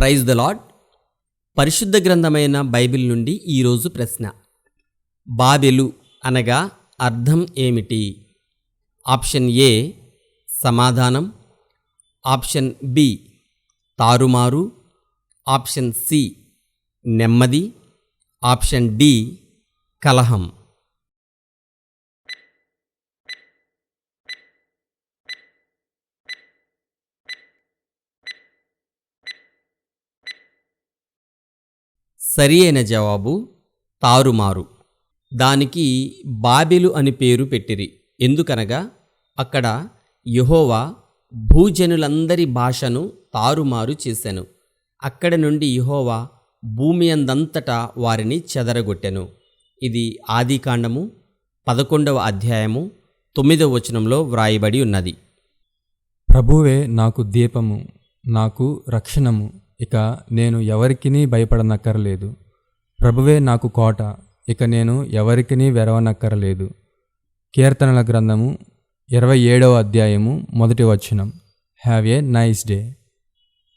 Praise the lord పరిశుద్ధ గ్రంథమైన Bible నుండి ఈరోజు ప్రశ్న. బాబెలు అనగా అర్థం ఏమిటి? ఆప్షన్ ఏ సమాధానం. ఆప్షన్ బి తారుమారు. ఆప్షన్ సి నెమ్మది. ఆప్షన్ డి కలహం. సరి అయిన జవాబు తారుమారు. దానికి బాబెలు అని పేరు పెట్టిరి. ఎందుకనగా అక్కడ యహోవా భూజనులందరి భాషను తారుమారు చేశాను అక్కడ నుండి యహోవా భూమి అందంతటా వారిని చెదరగొట్టెను. ఇది ఆదికాండము పదకొండవ అధ్యాయము తొమ్మిదవ వచనంలో వ్రాయబడి ఉన్నది. ప్రభువే నాకు దీపము నాకు రక్షణము ఇక నేను ఎవరికినీ భయపడనక్కరలేదు. ప్రభువే నాకు కోట ఇక నేను ఎవరికినీ వెరవనక్కరలేదు. కీర్తనల గ్రంథము ఇరవై ఏడవ అధ్యాయము మొదటి వచనం. Have a nice day